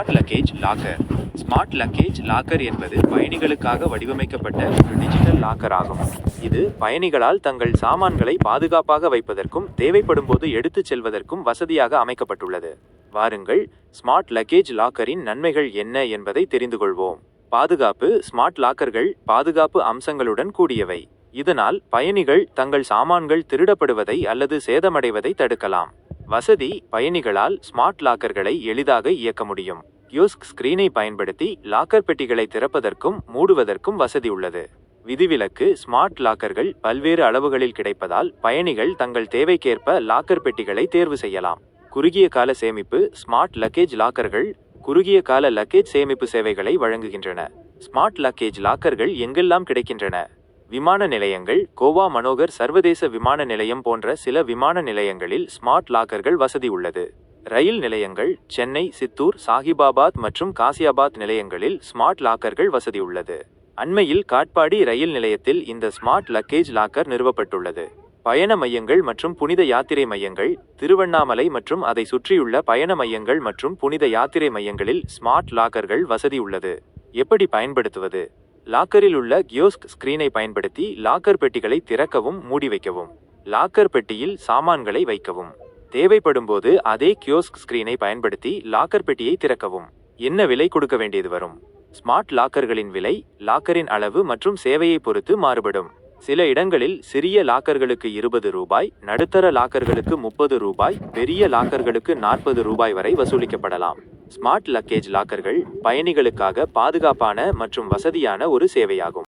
Smart luggage locker smart luggage locker என்பது பயணிகளுக்காக வடிவமைக்கப்பட்ட ஒரு டிஜிட்டல் லாக்கர் ஆகும். இது பயணிகளால் தங்கள் சாமான்களை பாதுகாப்பாக வைப்பதற்கும் தேவைப்படும் போது எடுத்துச் செல்வதற்கும் வசதியாக அமைக்கப்பட்டுள்ளது. வாருங்கள் ஸ்மார்ட் லக்கேஜ் லாக்கரின் நன்மைகள் என்ன என்பதை தெரிந்து கொள்வோம். பாதுகாப்பு ஸ்மார்ட் லாக்கர்கள் பாதுகாப்பு அம்சங்களுடன் கூடியவை. இதனால் பயணிகள் தங்கள் சாமான்கள் திருடப்படுவதை அல்லது சேதமடைவதை தடுக்கலாம். வசதி பயணிகளால் ஸ்மார்ட் லாக்கர்களை எளிதாக இயக்க முடியும். கியோஸ்க் ஸ்கிரீனை பயன்படுத்தி லாக்கர் பெட்டிகளை திறப்பதற்கும் மூடுவதற்கும் வசதி உள்ளது. விதிவிலக்கு ஸ்மார்ட் லாக்கர்கள் பல்வேறு அளவுகளில் கிடைப்பதால் பயணிகள் தங்கள் தேவைக்கேற்ப லாக்கர் பெட்டிகளை தேர்வு செய்யலாம். குறுகிய கால சேமிப்பு ஸ்மார்ட் லக்கேஜ் லாக்கர்கள் குறுகிய கால லக்கேஜ் சேமிப்பு சேவைகளை வழங்குகின்றன. ஸ்மார்ட் லக்கேஜ் லாக்கர்கள் எங்கெல்லாம் கிடைக்கின்றன? விமான நிலையங்கள் கோவா மனோகர் சர்வதேச விமான நிலையம் போன்ற சில விமான நிலையங்களில் ஸ்மார்ட் லாக்கர்கள் வசதி உள்ளது. ரயில் நிலையங்கள் சென்னை சித்தூர் சாஹிபாபாத் மற்றும் காசியாபாத் நிலையங்களில் ஸ்மார்ட் லாக்கர்கள் வசதி உள்ளது. அண்மையில் காட்பாடி ரயில் நிலையத்தில் இந்த ஸ்மார்ட் லக்கேஜ் லாக்கர் நிறுவப்பட்டுள்ளது. பயண மையங்கள் மற்றும் புனித யாத்திரை மையங்கள் திருவண்ணாமலை மற்றும் அதை சுற்றியுள்ள பயண மையங்கள் மற்றும் புனித யாத்திரை மையங்களில் ஸ்மார்ட் லாக்கர்கள் வசதி உள்ளது. எப்படி பயன்படுத்துவது? லாக்கரில் உள்ள கியோஸ்க் ஸ்கிரீனை பயன்படுத்தி லாக்கர் பெட்டிகளை திறக்கவும் மூடி வைக்கவும். லாக்கர் பெட்டியில் சாமான்களை வைக்கவும். தேவைப்படும் போது அதே கியோஸ்க் ஸ்கிரீனை பயன்படுத்தி லாக்கர் பெட்டியை திறக்கவும். என்ன விலை கொடுக்க வேண்டியது வரும்? ஸ்மார்ட் லாக்கர்களின் விலை லாக்கரின் அளவு மற்றும் சேவையை பொறுத்து மாறுபடும். சில இடங்களில் சிறிய லாக்கர்களுக்கு இருபது ரூபாய் நடுத்தர லாக்கர்களுக்கு முப்பது ரூபாய் பெரிய லாக்கர்களுக்கு நாற்பது ரூபாய் வரை வசூலிக்கப்படலாம். ஸ்மார்ட் லக்கேஜ் லாக்கர்கள் பயணிகளுக்காக பாதுகாப்பான மற்றும் வசதியான ஒரு சேவையாகும்.